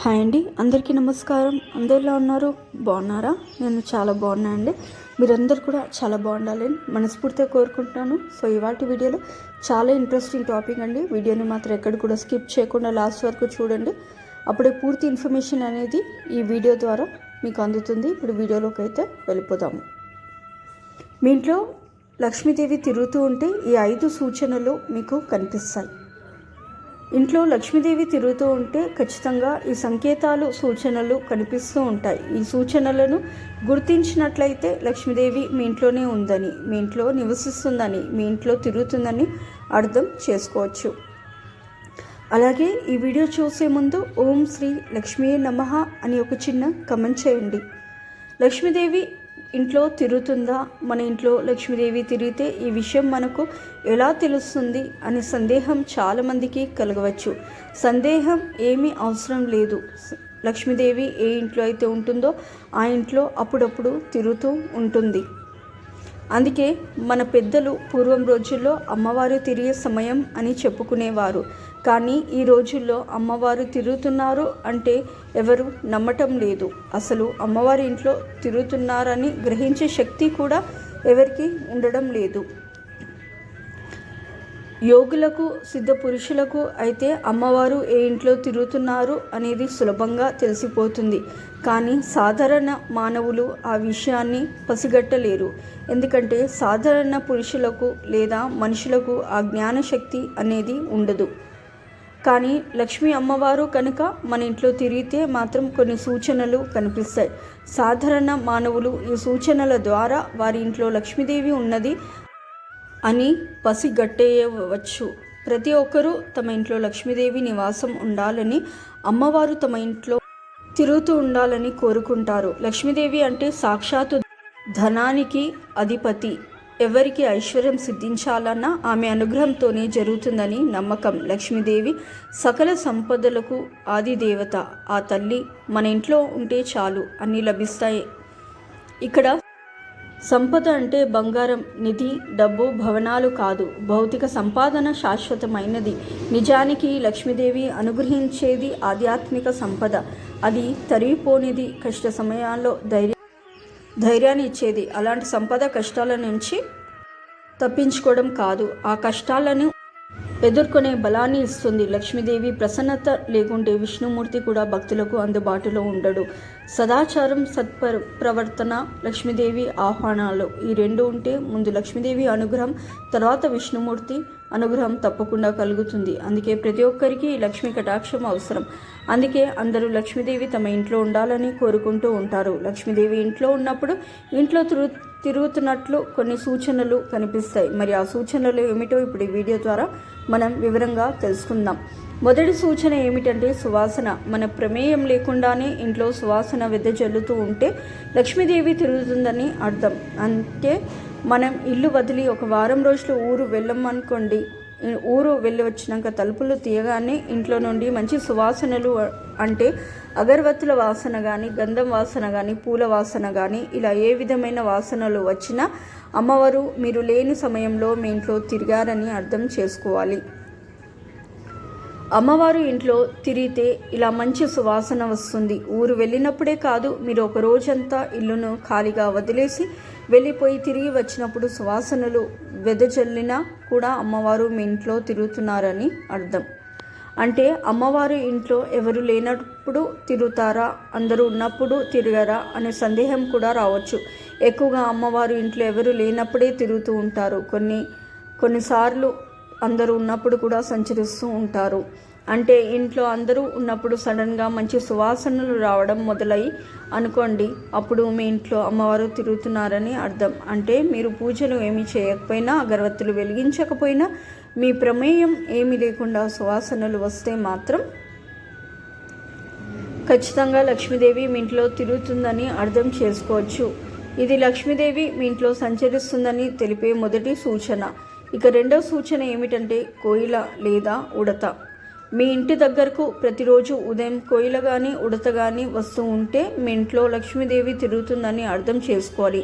Hi అండి. అందరికీ నమస్కారం. అందరు ఎలా ఉన్నారు? బాగున్నారా? నేను చాలా బాగున్నా అండి. మీరందరూ కూడా చాలా బాగుండాలని మనస్ఫూర్తిగా కోరుకుంటున్నాను. సో ఇవాటి వీడియోలో చాలా ఇంట్రెస్టింగ్ టాపిక్ అండి. వీడియోని మాత్రం ఎక్కడ కూడా స్కిప్ చేయకుండా లాస్ట్ వరకు చూడండి. అప్పుడే పూర్తి ఇన్ఫర్మేషన్ అనేది ఈ వీడియో ద్వారా మీకు అందుతుంది. ఇప్పుడు వీడియోలోకి అయితే వెళ్ళిపోదాము. మీ ఇంట్లో లక్ష్మీదేవి తిరుగుతూ ఉంటే ఈ ఐదు సూచనలు మీకు కనిపిస్తాయి. ఇంట్లో లక్ష్మీదేవి తిరుగుతూ ఉంటే ఖచ్చితంగా ఈ సంకేతాలు సూచనలు కనిపిస్తూ ఉంటాయి. ఈ సూచనలను గుర్తించినట్లయితే లక్ష్మీదేవి మీ ఇంట్లోనే ఉందని మీ ఇంట్లో నివసిస్తుందని మీ ఇంట్లో తిరుగుతుందని అర్థం చేసుకోవచ్చు. అలాగే ఈ వీడియో చూసే ముందు ఓం శ్రీ లక్ష్మీ నమః అని ఒక చిన్న కమెంట్ చేయండి. లక్ష్మీదేవి ఇంట్లో తిరుగుతుందా? మన ఇంట్లో లక్ష్మీదేవి తిరిగితే ఈ విషయం మనకు ఎలా తెలుస్తుంది అనే సందేహం చాలామందికి కలగవచ్చు. సందేహం ఏమీ అవసరం లేదు. లక్ష్మీదేవి ఏ ఇంట్లో అయితే ఉంటుందో ఆ ఇంట్లో అప్పుడప్పుడు తిరుగుతూ ఉంటుంది. అందుకే మన పెద్దలు పూర్వం రోజుల్లో అమ్మవారు తిరిగే సమయం అని చెప్పుకునేవారు. కానీ ఈ రోజుల్లో అమ్మవారు తిరుగుతున్నారు అంటే ఎవరు నమ్మటం లేదు. అసలు అమ్మవారి ఇంట్లో తిరుగుతున్నారని గ్రహించే శక్తి కూడా ఎవరికి ఉండడం లేదు. యోగులకు సిద్ధ పురుషులకు అయితే అమ్మవారు ఏ ఇంట్లో తిరుగుతున్నారు అనేది సులభంగా తెలిసిపోతుంది. కానీ సాధారణ మానవులు ఆ విషయాన్ని పసిగట్టలేరు. ఎందుకంటే సాధారణ పురుషులకు లేదా మనుషులకు ఆ జ్ఞానశక్తి అనేది ఉండదు. కానీ లక్ష్మీ అమ్మవారు కనుక మన ఇంట్లో తిరిగితే మాత్రం కొన్ని సూచనలు కనిపిస్తాయి. సాధారణ మానవులు ఈ సూచనల ద్వారా వారి ఇంట్లో లక్ష్మీదేవి ఉన్నది అని పసిగట్టేయవచ్చు. ప్రతి ఒక్కరూ తమ ఇంట్లో లక్ష్మీదేవి నివాసం ఉండాలని అమ్మవారు తమ ఇంట్లో తిరుగుతూ ఉండాలని కోరుకుంటారు. లక్ష్మీదేవి అంటే సాక్షాత్తు ధనానికి అధిపతి. ఎవరికి ఐశ్వర్యం సిద్ధించాలన్నా ఆమె అనుగ్రహంతోనే జరుగుతుందని నమ్మకం. లక్ష్మీదేవి సకల సంపదలకు ఆది దేవత ఆ తల్లి మన ఇంట్లో ఉంటే చాలు అన్నీ లభిస్తాయి. ఇక్కడ సంపద అంటే బంగారం నిధి డబ్బు భవనాలు కాదు. భౌతిక సంపాదన శాశ్వతమైనది. నిజానికి లక్ష్మీదేవి అనుగ్రహించేది ఆధ్యాత్మిక సంపద. అది తరిగిపోనిది కష్ట సమయాల్లో ధైర్య ధైర్యాన్ని ఇచ్చేది. అలాంటి సంపద కష్టాల నుంచి తప్పించుకోవడం కాదు. ఆ కష్టాలను ఎదుర్కొనే బలాన్ని ఇస్తుంది. లక్ష్మీదేవి ప్రసన్నత లేకుంటే విష్ణుమూర్తి కూడా భక్తులకు అందుబాటులో ఉండడు. సదాచారం సత్పర ప్రవర్తన లక్ష్మీదేవి ఆహ్వానాలు ఈ రెండు ఉంటే ముందు లక్ష్మీదేవి అనుగ్రహం తర్వాత విష్ణుమూర్తి అనుగ్రహం తప్పకుండా కలుగుతుంది. అందుకే ప్రతి ఒక్కరికి లక్ష్మీ కటాక్షం అవసరం. అందుకే అందరూ లక్ష్మీదేవి తమ ఇంట్లో ఉండాలని కోరుకుంటూ ఉంటారు. లక్ష్మీదేవి ఇంట్లో ఉన్నప్పుడు ఇంట్లో తృ తిరుగుతున్నట్లు కొన్ని సూచనలు కనిపిస్తాయి. మరి ఆ సూచనలు ఏమిటో ఇప్పుడు ఈ వీడియో ద్వారా మనం వివరంగా తెలుసుకుందాం. మొదటి సూచన ఏమిటంటే సువాసన. మన ప్రమేయం లేకుండానే ఇంట్లో సువాసన వెదజల్లుతూ ఉంటే లక్ష్మీదేవి తిరుగుతుందని అర్థం. అంటే మనం ఇల్లు వదిలి ఒక వారం రోజులు ఊరు వెళ్ళమనుకోండి ఊరు వెళ్ళి వచ్చినాక తలుపులు తీయగానే ఇంట్లో నుండి మంచి సువాసనలు అంటే అగరవత్తుల వాసన కానీ గంధం వాసన కానీ పూల వాసన కానీ ఇలా ఏ విధమైన వాసనలు వచ్చినా అమ్మవారు మీరు లేని సమయంలో మీ ఇంట్లో తిరిగారని అర్థం చేసుకోవాలి. అమ్మవారు ఇంట్లో తిరిగితే ఇలా మంచి సువాసన వస్తుంది. ఊరు వెళ్ళినప్పుడే కాదు మీరు ఒక రోజంతా ఇల్లును ఖాళీగా వదిలేసి వెళ్ళిపోయి తిరిగి వచ్చినప్పుడు సువాసనలు వెదజల్లినా కూడా అమ్మవారు మీ ఇంట్లో తిరుగుతున్నారని అర్థం. అంటే అమ్మవారు ఇంట్లో ఎవరు లేనప్పుడు తిరుగుతారా? అందరూ ఉన్నప్పుడు తిరగరా? అనే సందేహం కూడా రావచ్చు. ఎక్కువగా అమ్మవారు ఇంట్లో ఎవరు లేనప్పుడే తిరుగుతూ ఉంటారు. కొన్ని కొన్నిసార్లు అందరూ ఉన్నప్పుడు కూడా సంచరిస్తూ ఉంటారు. అంటే ఇంట్లో అందరూ ఉన్నప్పుడు సడన్గా మంచి సువాసనలు రావడం మొదలై అనుకోండి అప్పుడు మీ ఇంట్లో అమ్మవారు తిరుగుతున్నారని అర్థం. అంటే మీరు పూజలు ఏమీ చేయకపోయినా అగరవత్తులు వెలిగించకపోయినా మీ ప్రమేయం ఏమీ లేకుండా సువాసనలు వస్తే మాత్రం ఖచ్చితంగా లక్ష్మీదేవి మీ ఇంట్లో తిరుగుతుందని అర్థం చేసుకోవచ్చు. ఇది లక్ష్మీదేవి మీ ఇంట్లో సంచరిస్తుందని తెలిపే మొదటి సూచన. ఇక రెండవ సూచన ఏమిటంటే కోయిల లేదా ఉడత. మీ ఇంటి దగ్గరకు ప్రతిరోజు ఉదయం కోయిల కానీ ఉడత కానీ వస్తూ ఉంటే మీ ఇంట్లో లక్ష్మీదేవి తిరుగుతుందని అర్థం చేసుకోవాలి.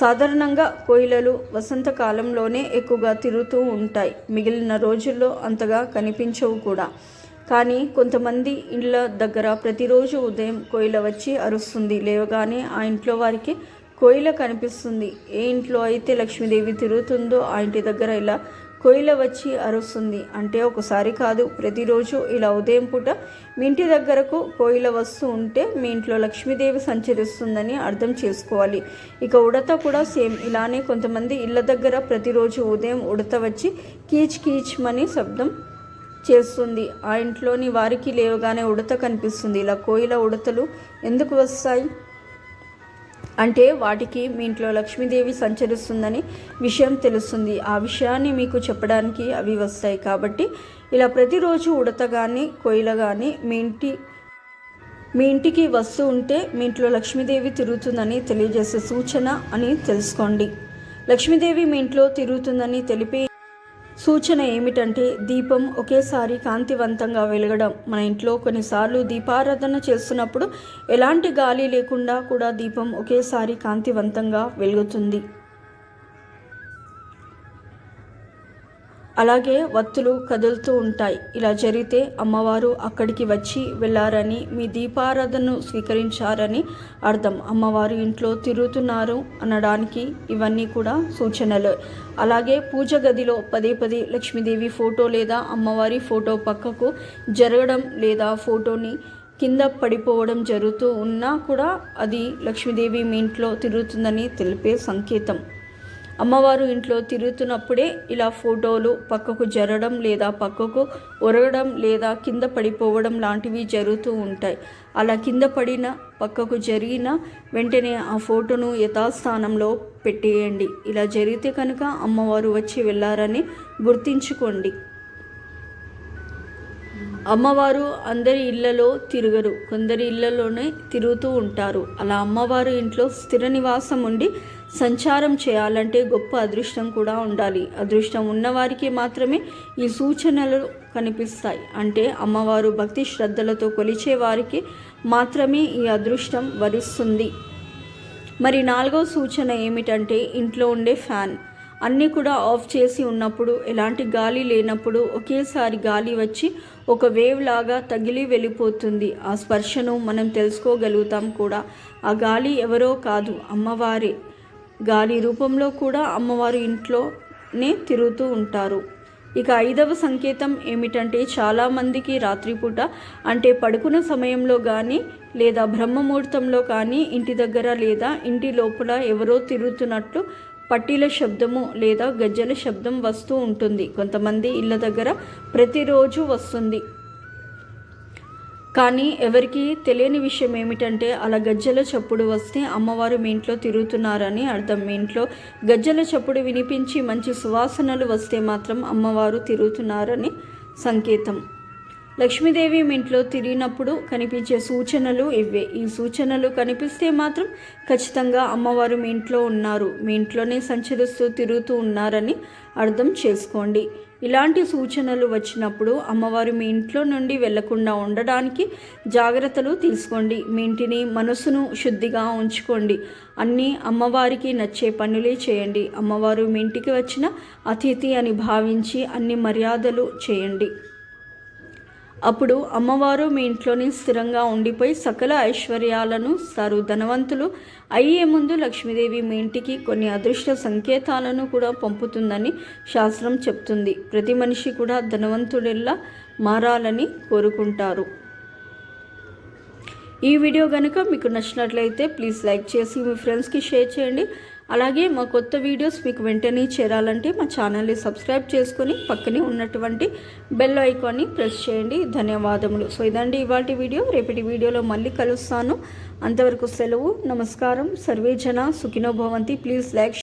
సాధారణంగా కోయిలలు వసంతకాలంలోనే ఎక్కువగా తిరుగుతూ ఉంటాయి. మిగిలిన రోజుల్లో అంతగా కనిపించవు కూడా. కానీ కొంతమంది ఇళ్ళ దగ్గర ప్రతిరోజు ఉదయం కోయిల వచ్చి అరుస్తుంది. లేవగానే ఆ ఇంట్లో వారికి కోయిల కనిపిస్తుంది. ఏ ఇంట్లో అయితే లక్ష్మీదేవి తిరుగుతుందో ఆ ఇంటి దగ్గర ఇలా కోయిల వచ్చి అరుస్తుంది. అంటే ఒకసారి కాదు ప్రతిరోజు ఇలా ఉదయం పూట మీ ఇంటి దగ్గరకు కోయిల వస్తూ ఉంటే మీ ఇంట్లో లక్ష్మీదేవి సంచరిస్తుందని అర్థం చేసుకోవాలి. ఇక ఉడత కూడా సేమ్. ఇలానే కొంతమంది ఇళ్ళ దగ్గర ప్రతిరోజు ఉదయం ఉడత వచ్చి కీచ్ కీచ్ మని శబ్దం చేస్తుంది. ఆ ఇంట్లోని వారికి లేవగానే ఉడత కనిపిస్తుంది. ఇలా కోయిల ఉడతలు ఎందుకు వస్తాయి? అంటే వాటికి మీ ఇంట్లో లక్ష్మీదేవి సంచరిస్తుందని విషయం తెలుస్తుంది. ఆ విషయాన్ని మీకు చెప్పడానికి అవి వస్తాయి కాబట్టి ఇలా ప్రతిరోజు ఉడత కానీ కోయిల కానీ మీ ఇంటి మీ ఇంటికి వస్తూ ఉంటే మీ ఇంట్లో లక్ష్మీదేవి తిరుగుతుందని తెలియజేసే సూచన అని తెలుసుకోండి. లక్ష్మీదేవి మీ ఇంట్లో తిరుగుతుందని తెలిపే సూచన ఏమిటంటే దీపం ఒకేసారి కాంతివంతంగా వెలగడం. మన ఇంట్లో కొన్నిసార్లు దీపారాధన చేస్తున్నప్పుడు ఎలాంటి గాలి లేకుండా కూడా దీపం ఒకేసారి కాంతివంతంగా వెలుగుతుంది. అలాగే వత్తులు కదులుతూ ఉంటాయి. ఇలా జరిగితే అమ్మవారు అక్కడికి వచ్చి వెళ్ళారని మీ దీపారాధనను స్వీకరించారని అర్థం. అమ్మవారు ఇంట్లో తిరుగుతున్నారు అనడానికి ఇవన్నీ కూడా సూచనలు. అలాగే పూజ గదిలో పదే పదే లక్ష్మీదేవి ఫోటో లేదా అమ్మవారి ఫోటో పక్కకు జరగడం లేదా ఫోటోని కింద పడిపోవడం జరుగుతూ ఉన్నా కూడా అది లక్ష్మీదేవి మీ ఇంట్లో తిరుగుతుందని తెలిపే సంకేతం. అమ్మవారు ఇంట్లో తిరుగుతున్నప్పుడే ఇలా ఫోటోలు పక్కకు జరగడం లేదా పక్కకు ఒరగడం లేదా కింద పడిపోవడం లాంటివి జరుగుతూ ఉంటాయి. అలా కింద పడిన పక్కకు జరిగిన వెంటనే ఆ ఫోటోను యథాస్థానంలో పెట్టేయండి. ఇలా జరిగితే కనుక అమ్మవారు వచ్చి వెళ్ళారని గుర్తించుకోండి. అమ్మవారు అందరి ఇళ్ళలో తిరగరు. కొందరి ఇళ్ళలోనే తిరుగుతూ ఉంటారు. అలా అమ్మవారు ఇంట్లో స్థిర నివాసం ఉండి సంచారం చేయాలంటే గొప్ప అదృష్టం కూడా ఉండాలి. అదృష్టం ఉన్నవారికి మాత్రమే ఈ సూచనలు కనిపిస్తాయి. అంటే అమ్మవారు భక్తి శ్రద్ధలతో కొలిచే వారికి మాత్రమే ఈ అదృష్టం వరిస్తుంది. మరి నాలుగో సూచన ఏమిటంటే ఇంట్లో ఉండే ఫ్యాన్. అన్నీ కూడా ఆఫ్ చేసి ఉన్నప్పుడు ఎలాంటి గాలి లేనప్పుడు ఒకేసారి గాలి వచ్చి ఒక వేవ్ లాగా తగిలి వెళ్ళిపోతుంది. ఆ స్పర్శను మనం తెలుసుకోగలుగుతాం కూడా. ఆ గాలి ఎవరో కాదు అమ్మవారే. గాలి రూపంలో కూడా అమ్మవారు ఇంట్లోనే తిరుగుతూ ఉంటారు. ఇక ఐదవ సంకేతం ఏమిటంటే చాలామందికి రాత్రిపూట అంటే పడుకున్న సమయంలో కానీ లేదా బ్రహ్మముహూర్తంలో కానీ ఇంటి దగ్గర లేదా ఇంటి లోపల ఎవరో తిరుగుతున్నట్లు పట్టీల శబ్దము లేదా గజ్జల శబ్దం వస్తూ ఉంటుంది. కొంతమంది ఇళ్ళ దగ్గర ప్రతిరోజు వస్తుంది. కానీ ఎవరికి తెలియని విషయం ఏమిటంటే అలా గజ్జల చప్పుడు వస్తే అమ్మవారు మీ ఇంట్లో తిరుగుతున్నారని అర్థం. మీ ఇంట్లో గజ్జల చప్పుడు వినిపించి మంచి సువాసనలు వస్తే మాత్రం అమ్మవారు తిరుగుతున్నారని సంకేతం. లక్ష్మీదేవి మీ ఇంట్లో తిరిగినప్పుడు కనిపించే సూచనలు ఇవే. ఈ సూచనలు కనిపిస్తే మాత్రం ఖచ్చితంగా అమ్మవారు మీ ఇంట్లో ఉన్నారు. మీ ఇంట్లోనే సంచరిస్తూ తిరుగుతూ ఉన్నారని అర్థం చేసుకోండి. ఇలాంటి సూచనలు వచ్చినప్పుడు అమ్మవారు మీ ఇంట్లో నుండి వెళ్ళకుండా ఉండడానికి జాగ్రత్తలు తీసుకోండి. మీ ఇంటిని మనసును శుద్ధిగా ఉంచుకోండి. అన్నీ అమ్మవారికి నచ్చే పనులే చేయండి. అమ్మవారు మీ ఇంటికి వచ్చిన అతిథి అని భావించి అన్ని మర్యాదలు చేయండి. అప్పుడు అమ్మవారు మీ ఇంట్లోని స్థిరంగా ఉండిపోయి సకల ఐశ్వర్యాలను ఇస్తారు ధనవంతులు అయ్యే ముందు లక్ష్మీదేవి మీ ఇంటికి కొన్ని అదృష్ట సంకేతాలను కూడా పంపుతుందని శాస్త్రం చెప్తుంది. ప్రతి మనిషి కూడా ధనవంతుడిలా మారాలని కోరుకుంటారు. ఈ వీడియో కనుక మీకు నచ్చినట్లయితే ప్లీజ్ లైక్ చేసి మీ ఫ్రెండ్స్కి షేర్ చేయండి. అలాగే మా కొత్త వీడియోస్ మీకు వెంటనే చేరాలంటే మా ఛానల్ని సబ్స్క్రైబ్ చేసుకొని పక్కనే ఉన్నటువంటి బెల్ ఐకాన్ని ప్రెస్ చేయండి. ధన్యవాదములు. సో ఇదండి ఇవాటి వీడియో. రేపటి వీడియోలో మళ్ళీ కలుస్తాను. అంతవరకు సెలవు. నమస్కారం. సర్వేజన సుఖినోభవంతి సుఖినో భవంతి. Please like